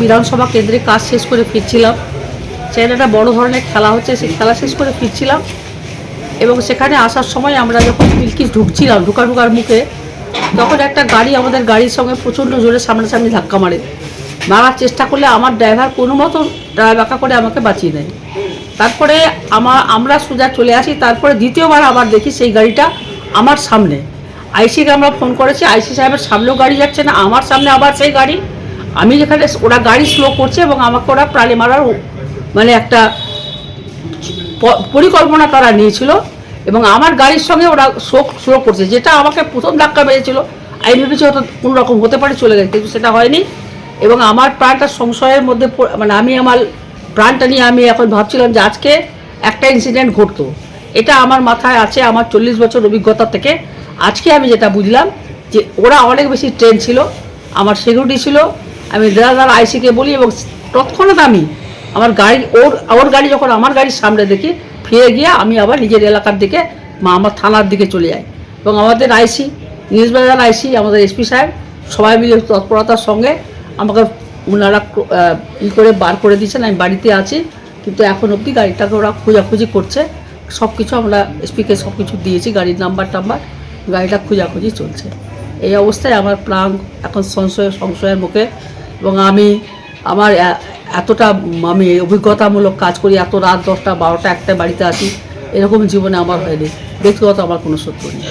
বিধানসভা কেন্দ্রে কাজ শেষ করে ফিরছিলাম। সেখানে একটা বড় ধরনের খেলা হচ্ছে, সেই খেলা শেষ করে ফিরছিলাম এবং সেখানে আসার সময় আমরা যখন বিলকিস ঢুকছিলাম ঢুকা ঢুকার মুখে, তখন একটা গাড়ি আমাদের গাড়ির সঙ্গে প্রচণ্ড জোরে সামনাসামনি ধাক্কা মারে। মারার চেষ্টা করলে আমার ড্রাইভার কোনো মতো ড্রাইভাকা করে আমাকে বাঁচিয়ে দেয় তারপরে আমার আমরা সোজা চলে আসি, তারপরে দ্বিতীয়বার আবার দেখি সেই গাড়িটা আমার সামনে। আইসিকে আমরা ফোন করেছি, আইসি সাহেবের সামনেও গাড়ি যাচ্ছে না, আমার সামনে আবার সেই গাড়ি। আমি যেখানে ওরা গাড়ি স্লো করছে এবং আমাকে ওরা প্রাণে মারার মানে একটা পরিকল্পনা তারা নিয়েছিল এবং আমার গাড়ির সঙ্গে ওরা শোক স্লো করছে, যেটা আমাকে প্রথম ধাক্কা মেরেছিল। আমি ভেবেছি হয়তো কোনো রকম হতে পারে, চলে গেছে, কিন্তু সেটা হয়নি। এবং আমার প্রাণটা সংশয়ের মধ্যে মানে আমি আমার প্রাণটা নিয়ে আমি এখন ভাবছিলাম যে আজকে একটা ইনসিডেন্ট ঘটতো। এটা আমার মাথায় আছে, আমার চল্লিশ বছর অভিজ্ঞতা থেকে। আজকে আমি যেটা বুঝলাম যে ওরা অনেক বেশি ট্রেন ছিল, আমার সিকিউরিটি ছিল আমি দাদার আইসিকে বলি এবং তৎক্ষণাৎ আমি আমার গাড়ি, ওর ওর গাড়ি যখন আমার গাড়ির সামনে দেখি, ফিরে গিয়ে আমি আবার নিজের এলাকার দিকে মা আমার থানার দিকে চলে যাই। এবং আমাদের আইসি নিউজবাজার আইসি, আমাদের এসপি সাহেব, সবাই মিলে তৎপরতার সঙ্গে আমাকে ওনারা ই করে বার করে দিয়েছেন। আমি বাড়িতে আছি, কিন্তু এখন অবধি গাড়িটাকে ওরা খোঁজাখুঁজি করছে। সব কিছু আমরা এসপিকে সব কিছু দিয়েছি, গাড়ির নাম্বার টাম্বার, গাড়িটা খোঁজাখুঁজি চলছে। এই অবস্থায় আমার প্রাণ এখন সংশয়, সংশয়ের মুখে এবং আমি আমার এতটা আমি অভিজ্ঞতামূলক কাজ করি, এত রাত দশটা, বারোটা, একটা বাড়িতে আসি, এরকম জীবনে আমার হয়নি। ব্যক্তিগত আমার কোনো সত্য নেই।